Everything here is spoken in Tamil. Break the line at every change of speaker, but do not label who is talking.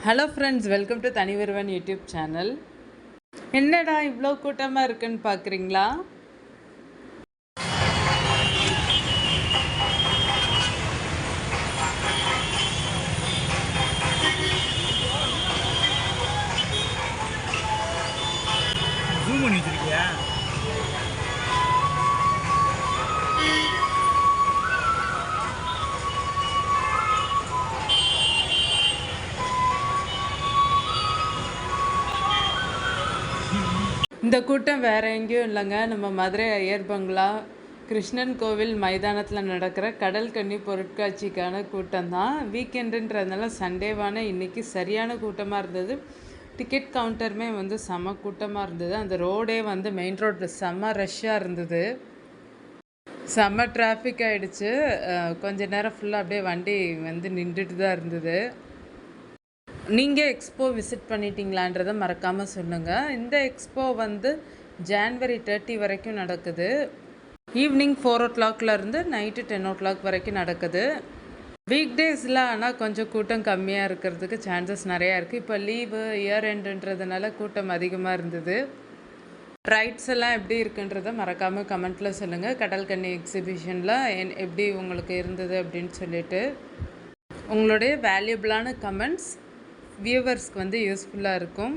ஹலோ ஃப்ரெண்ட்ஸ் வெல்கம் டு தனிவருவன் யூடியூப் சேனல் என்னடா இவ்வளோ கூட்டமாக இருக்குன்னு பார்க்குறீங்களா
ஜூம் பண்ணி வச்சிருக்கியா?
இந்த கூட்டம் வேற எங்கேயும் இல்லைங்க. நம்ம மதுரை ஐயர் பங்களா கிருஷ்ணன் கோவில் மைதானத்தில் நடக்கிற கடல் கன்னி பொருட்காட்சிக்கான கூட்டம் தான் வீக்கெண்டுன்றதுனால சண்டேவான இன்னைக்கு சரியான கூட்டமாக இருந்தது. டிக்கெட் கவுண்டருமே வந்து செம கூட்டமாக இருந்தது. அந்த ரோடே வந்து மெயின் ரோடு செம்ம ரஷ்ஷாக இருந்தது. செம்ம டிராஃபிக் ஆகிடுச்சு கொஞ்ச நேரம் ஃபுல்லாக அப்படியே வண்டி வந்து நின்றுட்டு தான் இருந்தது. நீங்கள் எக்ஸ்போ விசிட் பண்ணிட்டீங்களான்றதை மறக்காமல் சொல்லுங்கள் இந்த எக்ஸ்போ வந்து ஜான்வரி தேர்ட்டி வரைக்கும் நடக்குது. ஈவினிங் ஃபோர் ஓ கிளாக்லேருந்து நைட்டு டென் ஓ கிளாக் வரைக்கும் நடக்குது. வீக் டேஸில் ஆனால் கொஞ்சம் கூட்டம் கம்மியாக இருக்கிறதுக்கு சான்சஸ் நிறையா இருக்குது இப்போ லீவு இயர் எண்டுன்றதுனால கூட்டம் அதிகமாக இருந்தது. ரைட்ஸ் எல்லாம் எப்படி இருக்குன்றதை மறக்காமல் கமெண்ட்டில் சொல்லுங்கள் கடல்கன்னி எக்ஸிபிஷனில் என் எப்படி உங்களுக்கு இருந்தது அப்படின்னு சொல்லிட்டு. உங்களுடைய வேல்யூபிளான கமெண்ட்ஸ் வியூவர்ஸ்க்கு வந்து யூஸ்ஃபுல்லாக இருக்கும்.